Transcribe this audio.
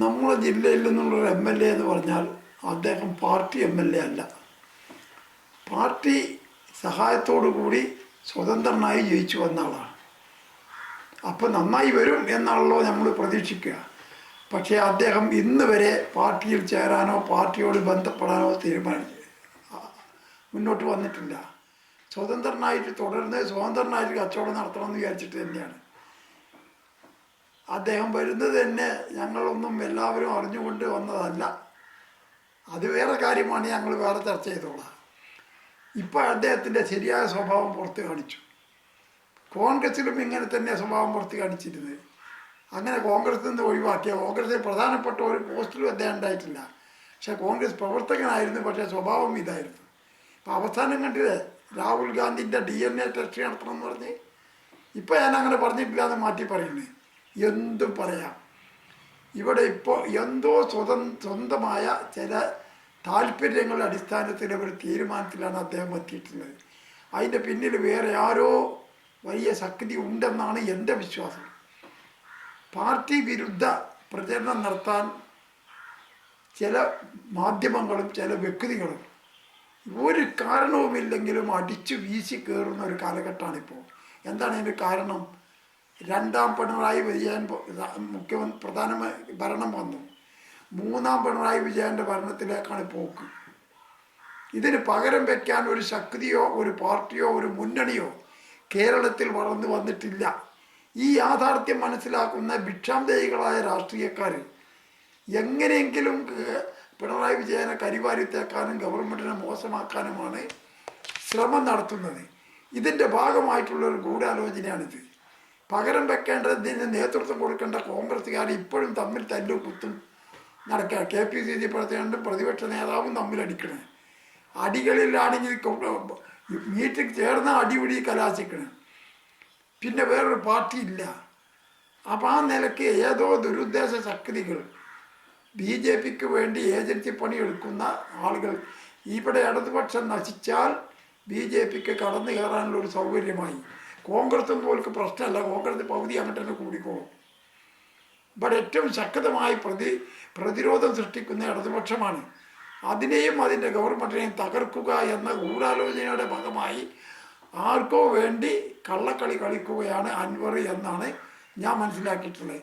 നമ്മുടെ ജില്ലയിൽ നിന്നുള്ളൊരു എം എൽ എ എന്ന് പറഞ്ഞാൽ അദ്ദേഹം പാർട്ടി എം എൽ എ അല്ല. പാർട്ടി സഹായത്തോടു കൂടി സ്വതന്ത്രനായി ജയിച്ചു വന്ന ആളാണ്. അപ്പം നന്നായി വരും എന്നാണല്ലോ നമ്മൾ പ്രതീക്ഷിക്കുക. പക്ഷേ അദ്ദേഹം ഇന്ന് വരെ പാർട്ടിയിൽ ചേരാനോ പാർട്ടിയോട് ബന്ധപ്പെടാനോ തീരുമാനിച്ചു മുന്നോട്ട് വന്നിട്ടില്ല. സ്വതന്ത്രനായിട്ട് തുടർന്ന് സ്വതന്ത്രനായിട്ട് കച്ചവടം നടത്തണമെന്ന് വിചാരിച്ചിട്ട് തന്നെയാണ്. അദ്ദേഹം വരുന്നത് തന്നെ ഞങ്ങളൊന്നും എല്ലാവരും അറിഞ്ഞുകൊണ്ട് വന്നതല്ല. അത് വേറെ കാര്യമാണ് ഞങ്ങൾ വേറെ ചർച്ച ചെയ്തോളാം. ഇപ്പോൾ അദ്ദേഹത്തിന്റെ ശരിയായ സ്വഭാവം പുറത്ത് കാണിച്ചു. കോൺഗ്രസിലും ഇങ്ങനെ തന്നെ സ്വഭാവം പുറത്ത് കാണിച്ചിരുന്നത്. അങ്ങനെ കോൺഗ്രസിൽ നിന്ന് ഒഴിവാക്കിയ കോൺഗ്രസിൽ പ്രധാനപ്പെട്ട ഒരു പോസ്റ്റിലും അദ്ദേഹം ഉണ്ടായിട്ടില്ല. പക്ഷേ കോൺഗ്രസ് പ്രവർത്തകനായിരുന്നു പക്ഷേ സ്വഭാവം ഇതായിരുന്നു. ഇപ്പം അവസാനം കണ്ടില്ലേ രാഹുൽ ഗാന്ധിന്റെ ഡി എൻ എ ടെസ്റ്റ് നടത്തണം എന്ന് പറഞ്ഞ്. ഇപ്പം ഞാൻ അങ്ങനെ പറഞ്ഞിട്ടില്ല എന്ന് മാറ്റി പറയുന്നത്. എന്തും പറയാം? ഇവിടെ ഇപ്പോൾ എന്തോ സ്വതം സ്വന്തമായ ചില താല്പര്യങ്ങളുടെ അടിസ്ഥാനത്തിൽ ഒരു തീരുമാനത്തിലാണ് അദ്ദേഹം എത്തിയിട്ടുള്ളത്. അതിന്റെ പിന്നിൽ വേറെ ആരോ വലിയ ശക്തി ഉണ്ടെന്നാണ് എന്റെ വിശ്വാസം. പാർട്ടി വിരുദ്ധ പ്രചരണം നടത്താൻ ചില മാധ്യമങ്ങളും ചില വ്യക്തികളും ഒരു കാരണവുമില്ലെങ്കിലും അടിച്ചു വീശി കയറുന്ന ഒരു കാലഘട്ടമാണിപ്പോൾ എന്താണ് അതിന്റെ കാരണം? രണ്ടാം പിണറായി വിജയൻ മുഖ്യമന്ത്രി പ്രധാന ഭരണം വന്നു. മൂന്നാം പിണറായി വിജയന്റെ ഭരണത്തിലേക്കാണ് പോക്ക്. ഇതിന് പകരം വയ്ക്കാൻ ഒരു ശക്തിയോ ഒരു പാർട്ടിയോ ഒരു മുന്നണിയോ കേരളത്തിൽ വളർന്നു വന്നിട്ടില്ല. ഈ യാഥാർത്ഥ്യം മനസ്സിലാക്കുന്ന ഭിക്ഷാന്തേഹികളായ രാഷ്ട്രീയക്കാർ എങ്ങനെയെങ്കിലും പിണറായി വിജയനെ കരിവാരിത്തേക്കാനും ഗവൺമെന്റിനെ മോശമാക്കാനുമാണ് ശ്രമം നടത്തുന്നത്. ഇതിന്റെ ഭാഗമായിട്ടുള്ള ഒരു ഗൂഢാലോചനയാണിത്. പകരം വെക്കേണ്ടതിന് നേതൃത്വം കൊടുക്കേണ്ട കോൺഗ്രസ്സുകാർ ഇപ്പോഴും തമ്മിൽ തല്ലു കുത്തും നടക്കുക കെ പി സി സി പ്രസിഡന്റും പ്രതിപക്ഷ നേതാവും തമ്മിൽ അടിക്കണേ. അടികളിലാണെങ്കിൽ മീറ്റിംഗ് ചേർന്ന അടിപിടി കലാശിക്കണേ. പിന്നെ വേറൊരു പാർട്ടി ഇല്ല. അപ്പം ആ നിലയ്ക്ക് ഏതോ ദുരുദ്ദേശ ശക്തികൾ ബി ജെ പിക്ക് വേണ്ടി ഏജൻസി പണിയെടുക്കുന്ന ആളുകൾ ഇവിടെ ഇടതുപക്ഷം നശിച്ചാൽ ബി ജെ പിക്ക് കടന്നു കയറാനുള്ള ഒരു സൗകര്യമായി. കോൺഗ്രസ് ഒന്നും പോലും പ്രശ്നമല്ല. കോൺഗ്രസ് പകുതി അങ്ങോട്ട് തന്നെ കൂടിക്കോളും. ഇവിടെ ഏറ്റവും ശക്തമായി പ്രതി പ്രതിരോധം സൃഷ്ടിക്കുന്ന ഇടതുപക്ഷമാണ്. അതിനെയും അതിന്റെ ഗവൺമെന്റിനെയും തകർക്കുക എന്ന ഗൂഢാലോചനയുടെ ഭാഗമായി ആർക്കോ വേണ്ടി കള്ളക്കളി കളിക്കുകയാണ് അൻവർ എന്നാണ് ഞാൻ മനസ്സിലാക്കിയിട്ടുള്ളത്.